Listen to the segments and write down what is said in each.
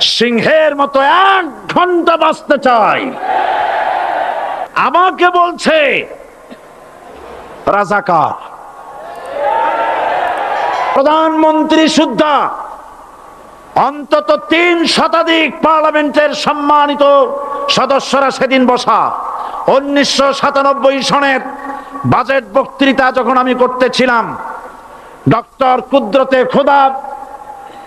সিংহের মতো এক ঘণ্টা বাঁচতে চাই। আমাকে বলছে, রাজাকার। প্রধানমন্ত্রী সুদ্ধা, অন্তত তিন শতাধিক পার্লামেন্টের সম্মানিত সদস্যরা সেদিন বসা। উনিশশো সাতানব্বই সনের বাজেট বক্তৃতা যখন আমি করতেছিলাম, ডক্টর কুদরতে খোদা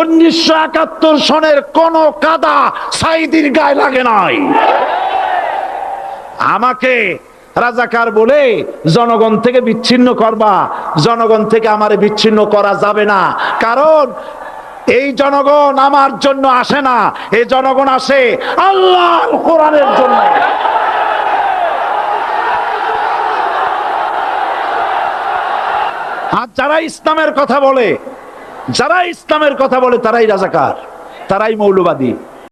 উনিশশো একাত্তর সনের কোন কাদা সাইদির গায়ে লাগে নাই। আমাকে রাজাকার বলে জনগণ থেকে বিচ্ছিন্ন করবা, জনগণ থেকে আমারে বিচ্ছিন্ন করা যাবে না। কারণ এই জনগণ আমার জন্য আসে না এই জনগণ আসে আল্লাহ কোরআনের জন্য। আর যারা ইসলামের কথা বলে যারা ইসলামের কথা বলে তারাই রাজাকার তারাই মৌলবাদী।